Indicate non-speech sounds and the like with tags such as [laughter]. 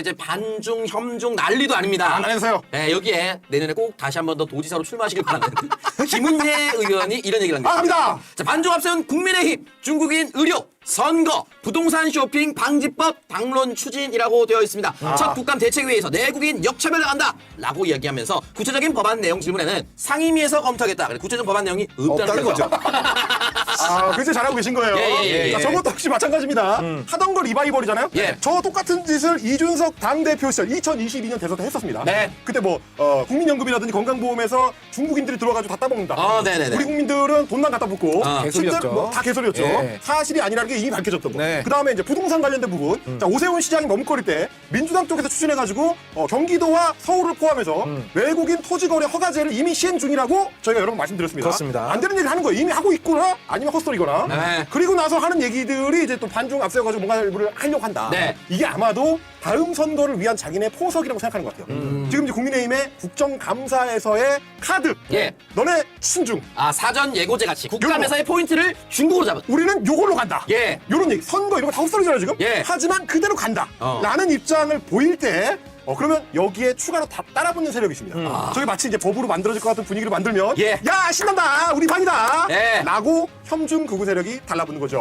이제 반중, 혐중 난리도 아닙니다. 안 해주세요. 네, 여기에 내년에 꼭 다시 한 번 더 도지사로 출마하시길 바라는 [laughs] 김은혜 의원이 이런 얘기를 아, 합니다. 갑니다. 자, 반중 앞세운 국민의힘, 중국인 의료, 선거, 부동산 쇼핑 방지법 당론 추진이라고 되어 있습니다. 아. 첫 국감 대책회의에서 내국인 역차별 당한다! 라고 이야기하면서 구체적인 법안 내용 질문에는 상임위에서 검토하겠다. 그래, 구체적 법안 내용이 없다는, 없다는 거죠. [laughs] 아, 글쎄 잘하고 계신 거예요. 예, 예, 예, 자, 예. 저것도 역시 마찬가지입니다. 하던 걸 리바이벌이잖아요. 예. 저 똑같은 짓을 이준석 당대표 시절 2022년 대선 때 했었습니다. 네. 그때 뭐 어, 국민연금이라든지 건강보험에서 중국인들이 들어와가지고 다 따먹는다. 어, 네네네. 우리 국민들은 돈만 갖다 붓고 아, 실제로 개소리였죠. 뭐 다 개소리였죠. 예. 사실이 아니라는 게 이미 밝혀졌던 거. 네. 그 다음에 이제 부동산 관련된 부분. 자 오세훈 시장이 머뭇거릴 때 민주당 쪽에서 추진해가지고 어, 경기도와 서울을 포함해서 외국인 토지거래 허가제를 이미 시행 중이라고 저희가 여러 번 말씀드렸습니다. 그렇습니다. 안 되는 얘기를 하는 거예요. 이미 하고 있거나 아니면 헛소리거나. 네. 그리고 나서 하는 얘기들이 이제 또 반중 앞세워가지고 뭔가 를 하려고 한다. 네. 이게 아마도 다음 선거를 위한 자기네 포석이라고 생각하는 것 같아요. 지금 이제 국민의힘의 국정감사에서의 카드. 예. 너네 순중. 아, 사전 예고제 같이 국감에서의 포인트를 중국으로 잡은. 우리는 요걸로 간다. 예. 요런 얘기. 선거 이런 거다 헛소리잖아요, 지금. 예. 하지만 그대로 간다. 어. 라는 입장을 보일 때 어, 그러면 여기에 추가로 다 따라붙는 세력이 있습니다. 저게 마치 이제 법으로 만들어질 것 같은 분위기를 만들면 예. 야, 신난다. 우리 반이다. 예. 라고 혐중 극우 세력이 달라붙는 거죠.